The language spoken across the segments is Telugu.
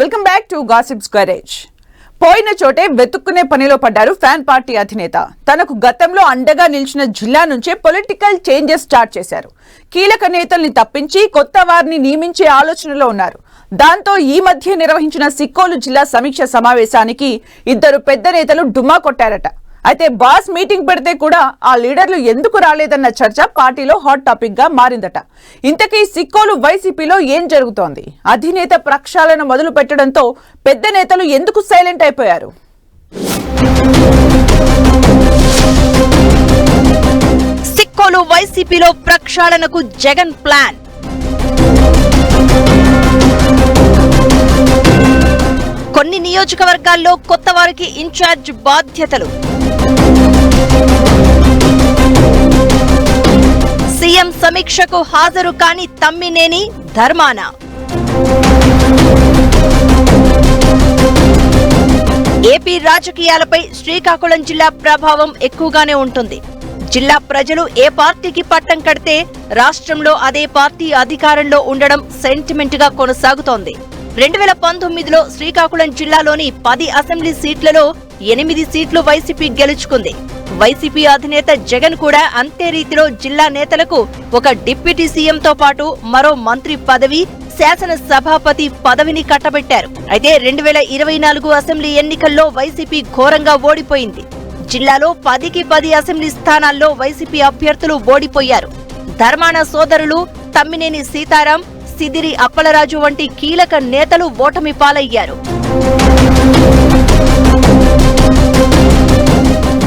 Welcome back to gossips garage పోయిన చోటే వెతుక్కునే పనిలో పడ్డారు ఫ్యాన్ పార్టీ అధినేత. తనకు గతంలో అండగా నిలిచిన జిల్లా నుంచే పొలిటికల్ చేంజెస్ స్టార్ట్ చేశారు. కీలక నేతల్ని తప్పించి కొత్త వారిని నియమించే ఆలోచనలో ఉన్నారు. దాంతో ఈ మధ్య నిర్వహించిన సిక్కోలు జిల్లా సమీక్ష సమావేశానికి ఇద్దరు పెద్ద నేతలు డుమా కొట్టారట. అయితే బాస్ మీటింగ్ పెడితే కూడా ఆ లీడర్లు ఎందుకు రాలేదన్న చర్చ పార్టీలో హాట్ టాపిక్గా మారిందట. ఇంతకీ సిక్కోలు వైసీపీలో ఏం జరుగుతోంది? అధినేత ప్రక్షాళన మొదలు పెట్టడంతో పెద్ద నేతలు ఎందుకు సైలెంట్ అయిపోయారు? సిక్కోలు వైసీపీలో ప్రక్షాళనకు జగన్ ప్లాన్. కొన్ని నియోజకవర్గాల్లో కొత్త వారికి ఇన్ఛార్జ్ బాధ్యతలు. సీఎం సమీక్షకు హాజరు కాని తమ్మినేని ధర్మాన. ఏపీ రాజకీయాలపై శ్రీకాకుళం జిల్లా ప్రభావం ఎక్కువగానే ఉంటుంది. జిల్లా ప్రజలు ఏ పార్టీకి పట్టం కడితే రాష్ట్రంలో అదే పార్టీ అధికారంలో ఉండడం సెంటిమెంట్గా కొనసాగుతోంది. రెండు వేల పంతొమ్మిదిలో శ్రీకాకుళం జిల్లాలోని పది అసెంబ్లీ సీట్లలో ఎనిమిది సీట్లు వైసీపీ గెలుచుకుంది. వైసీపీ అధినేత జగన్ కూడా అంతే రీతిలో జిల్లా నేతలకు ఒక డిప్యూటీ సీఎంతో పాటు మరో మంత్రి పదవి శాసన సభాపతి పదవిని కట్టబెట్టారు. అయితే రెండు వేల ఇరవై నాలుగు అసెంబ్లీ ఎన్నికల్లో వైసీపీ ఘోరంగా ఓడిపోయింది. జిల్లాలో పదికి పది అసెంబ్లీ స్థానాల్లో వైసీపీ అభ్యర్థులు ఓడిపోయారు. ధర్మాన సోదరులు తమ్మినేని సీతారాం సిదిరి అప్పలరాజు వంటి కీలక నేతలు ఓటమి పాలయ్యారు.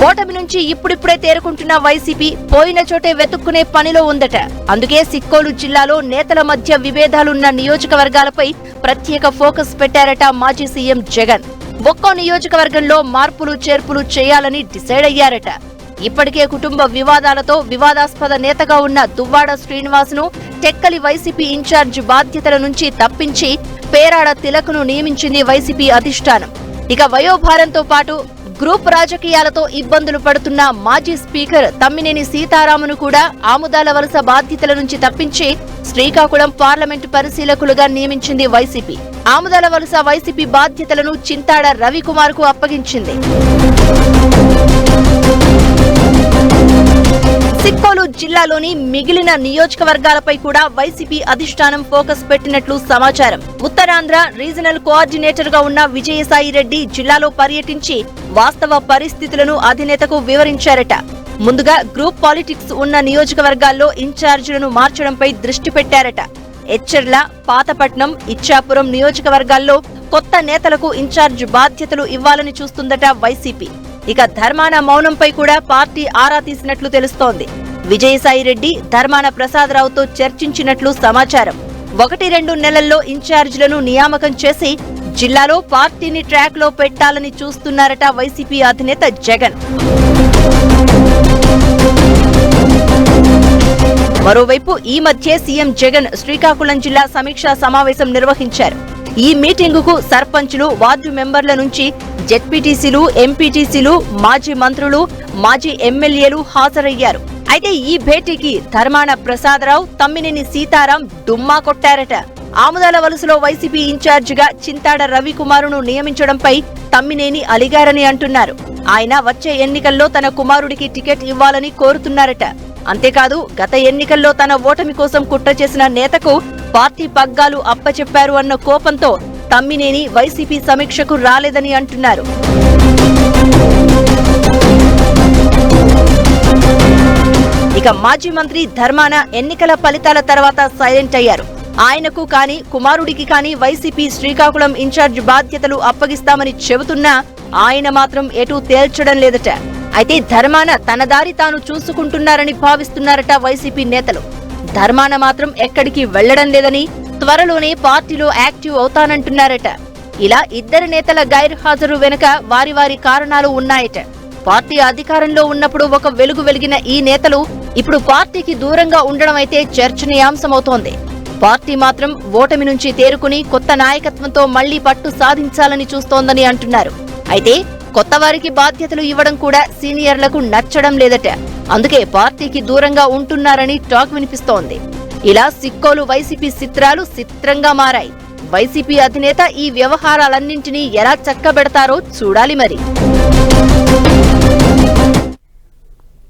ఓటమి నుంచి ఇప్పుడిప్పుడే తేరుకుంటున్న వైసీపీ పోయిన చోటే వెతుక్కునే పనిలో ఉందట. అందుకే సిక్కోలు జిల్లాలో నేతల మధ్య విభేదాలున్న నియోజకవర్గాలపై ప్రత్యేక ఫోకస్ పెట్టారట మాజీ సీఎం జగన్. ఒక్కో నియోజకవర్గంలో మార్పులు చేర్పులు చేయాలని డిసైడ్ అయ్యారట. ఇప్పటికే కుటుంబ వివాదాలతో వివాదాస్పద నేతగా ఉన్న దువ్వాడ శ్రీనివాసును టెక్కలి వైసీపీ ఇన్ఛార్జ్ బాధ్యతల నుంచి తప్పించి పేరాడ తిలకును నియమించింది వైసీపీ అధిష్టానం. ఇక వయోభారంతో పాటు గ్రూప్ రాజకీయాలతో ఇబ్బందులు పడుతున్న మాజీ స్పీకర్ తమ్మినేని సీతారామును కూడా ఆముదాల వలస బాధ్యతల నుంచి తప్పించి శ్రీకాకుళం పార్లమెంటు పరిశీలకులుగా నియమించింది వైసీపీ. ఆముదాల వలస వైసీపీ బాధ్యతలను చింతాడ రవికుమార్కు అప్పగించింది. సిక్కోలు జిల్లాలోని మిగిలిన నియోజకవర్గాలపై కూడా వైసీపీ అధిష్టానం ఫోకస్ పెట్టినట్లు సమాచారం. ఉత్తరాంధ్ర రీజనల్ కోఆర్డినేటర్గా ఉన్న విజయసాయి రెడ్డి జిల్లాలో పర్యటించి వాస్తవ పరిస్థితులను అధినేతకు వివరించారట. ముందుగా గ్రూప్ పాలిటిక్స్ ఉన్న నియోజకవర్గాల్లో ఇన్ఛార్జీలను మార్చడంపై దృష్టి పెట్టారట. ఎచ్చెర్ల పాతపట్నం ఇచ్చాపురం నియోజకవర్గాల్లో కొత్త నేతలకు ఇన్ఛార్జ్ బాధ్యతలు ఇవ్వాలని చూస్తుందట వైసీపీ. ఇక ధర్మాన మౌనంపై కూడా పార్టీ ఆరా తీసినట్లు తెలుస్తోంది. విజయసాయి రెడ్డి ధర్మాన ప్రసాదరావుతో చర్చించినట్లు సమాచారం. ఒకటి రెండు నెలల్లో ఇన్ఛార్జీలను నియామకం చేసి జిల్లాలో పార్టీని ట్రాక్లో పెట్టాలని చూస్తున్నారట వైసీపీ అధినేత జగన్. మరోవైపు ఈ మధ్య సీఎం జగన్ శ్రీకాకుళం జిల్లా సమీక్షా సమావేశం నిర్వహించారు. ఈ మీటింగుకు సర్పంచ్లు వార్డు మెంబర్ల నుంచి జెడ్పీటీసీలు ఎంపీటీసీలు మాజీ మంత్రులు మాజీ ఎమ్మెల్యేలు హాజరయ్యారు. అయితే ఈ భేటీకి ధర్మాన ప్రసాదరావు తమ్మినేని సీతారాం డుమ్మా కొట్టారట. ఆముదాల వలసలో వైసీపీ ఇన్ఛార్జిగా చింతాడ రవికుమారును నియమించడంపై తమ్మినేని అలిగారని అంటున్నారు. ఆయన వచ్చే ఎన్నికల్లో తన కుమారుడికి టికెట్ ఇవ్వాలని కోరుతున్నారట. అంతేకాదు గత ఎన్నికల్లో తన ఓటమి కోసం కుట్ర చేసిన నేతకు పార్టీ పగ్గాలు అప్పచెప్పారు అన్న కోపంతో తమ్మినేని వైసీపీ సమీక్షకు రాలేదని అంటున్నారు. ఇక మాజీ మంత్రి ధర్మాన ఎన్నికల ఫలితాల తర్వాత సైలెంట్ అయ్యారు. ఆయనకు కాని కుమారుడికి కాని వైసీపీ శ్రీకాకుళం ఇన్ఛార్జ్ బాధ్యతలు అప్పగిస్తామని చెబుతున్నా ఆయన మాత్రం ఎటూ తేల్చడం లేదట. అయితే ధర్మాన తన దారి తాను చూసుకుంటున్నారని భావిస్తున్నారట వైసీపీ నేతలు. ధర్మాన మాత్రం ఎక్కడికి వెళ్ళడం లేదని త్వరలోనే పార్టీలో యాక్టివ్ అవుతానంటున్నారట. ఇలా ఇద్దరు నేతల గైర్హాజరు వెనుక వారి వారి కారణాలు ఉన్నాయట. పార్టీ అధికారంలో ఉన్నప్పుడు ఒక వెలుగు వెలిగిన ఈ నేతలు ఇప్పుడు పార్టీకి దూరంగా ఉండడం అయితే చర్చనీయాంశమవుతోంది. పార్టీ మాత్రం ఓటమి నుంచి తేరుకుని కొత్త నాయకత్వంతో మళ్ళీ పట్టు సాధించాలని చూస్తోందని అంటున్నారు. అయితే కొత్త వారికి బాధ్యతలు ఇవ్వడం కూడా సీనియర్లకు నచ్చడం లేదట. అందుకే పార్టీకి దూరంగా ఉంటున్నారని టాక్ వినిపిస్తోంది. ఇలా సిక్కోలు వైసీపీ చిత్రాలు చిత్రంగా మారాయి. వైసీపీ అధినేత ఈ వ్యవహారాలన్నింటినీ ఎలా చక్కబెడతారో చూడాలి మరి.